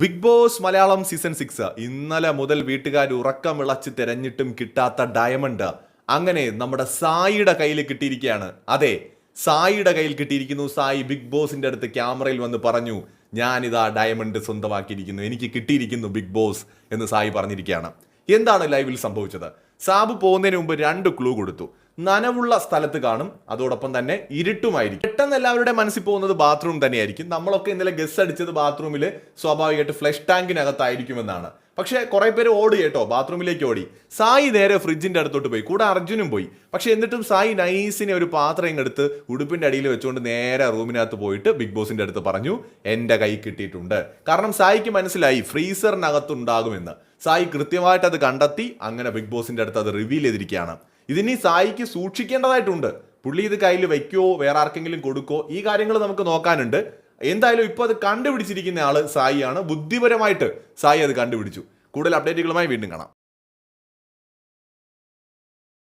Big boss Malayalam season six ഇന്നലെ മുതൽ വീട്ടുകാർ ഉറക്കം വിളച്ച് തിരഞ്ഞിട്ടും കിട്ടാത്ത ഡയമണ്ട് അങ്ങനെ നമ്മുടെ സായിയുടെ കയ്യിൽ കിട്ടിയിരിക്കുകയാണ്. അതെ സായിയുടെ കയ്യിൽ കിട്ടിയിരിക്കുന്നു സായി ബിഗ് ബോസിന്റെ അടുത്ത് ക്യാമറയിൽ വന്ന് പറഞ്ഞു ഞാനിതാ ഡയമണ്ട് സ്വന്തമാക്കിയിരിക്കുന്നു. എനിക്ക് കിട്ടിയിരിക്കുന്നു ബിഗ് ബോസ് എന്ന് സായി പറഞ്ഞിരിക്കുകയാണ്. എന്താണ് ലൈവിൽ സംഭവിച്ചത്? സാബ് പോകുന്നതിന് മുമ്പ് രണ്ട് ക്ലൂ കൊടുത്തു. നനവുള്ള സ്ഥലത്ത് കാണും. അതോടൊപ്പം തന്നെ ഇരുട്ടുമായിരിക്കും. പെട്ടെന്ന് എല്ലാവരുടെ മനസ്സിൽ പോകുന്നത് ബാത്റൂം തന്നെയായിരിക്കും. നമ്മളൊക്കെ ഇന്നലെ ഗസ് അടിച്ചത് ബാത്റൂമിൽ സ്വാഭാവികമായിട്ട് ഫ്ലഷ് ടാങ്കിനകത്തായിരിക്കുമെന്നാണ്. പക്ഷേ കുറെ പേര് ഓടി കേട്ടോ ബാത്റൂമിലേക്ക് ഓടി. സായി നേരെ ഫ്രിഡ്ജിന്റെ അടുത്തോട്ട് പോയി. കൂടെ അർജുനും പോയി. പക്ഷെ എന്നിട്ടും സായി നൈസിനെ ഒരു പാത്രം ഇങ്ങെടുത്ത് ഉടുപ്പിന്റെ അടിയിൽ വെച്ചുകൊണ്ട് നേരെ റൂമിനകത്ത് പോയിട്ട് ബിഗ് ബോസിന്റെ അടുത്ത് പറഞ്ഞു എന്റെ കൈ കിട്ടിയിട്ടുണ്ട്. കാരണം സായിക്ക് മനസ്സിലായി ഫ്രീസറിനകത്തുണ്ടാകുമെന്ന്. സായി കൃത്യമായിട്ട് അത് കണ്ടെത്തി അങ്ങനെ ബിഗ് ബോസിന്റെ അടുത്ത് അത് റിവീൽ ചെയ്തിരിക്കുകയാണ്. ഇതിനി സായിക്ക് സൂക്ഷിക്കേണ്ടതായിട്ടുണ്ട്. പുള്ളി ഇത് കയ്യിൽ വെക്കോ വേറെ ആർക്കെങ്കിലും കൊടുക്കോ ഈ കാര്യങ്ങൾ നമുക്ക് നോക്കാനുണ്ട്. എന്തായാലും ഇപ്പോൾ അത് കണ്ടുപിടിച്ചിരിക്കുന്ന ആൾ സായിയാണ്. ബുദ്ധിപരമായിട്ട് സായി അത് കണ്ടുപിടിച്ചു. കൂടുതൽ അപ്ഡേറ്റുകളുമായി വീണ്ടും കാണാം.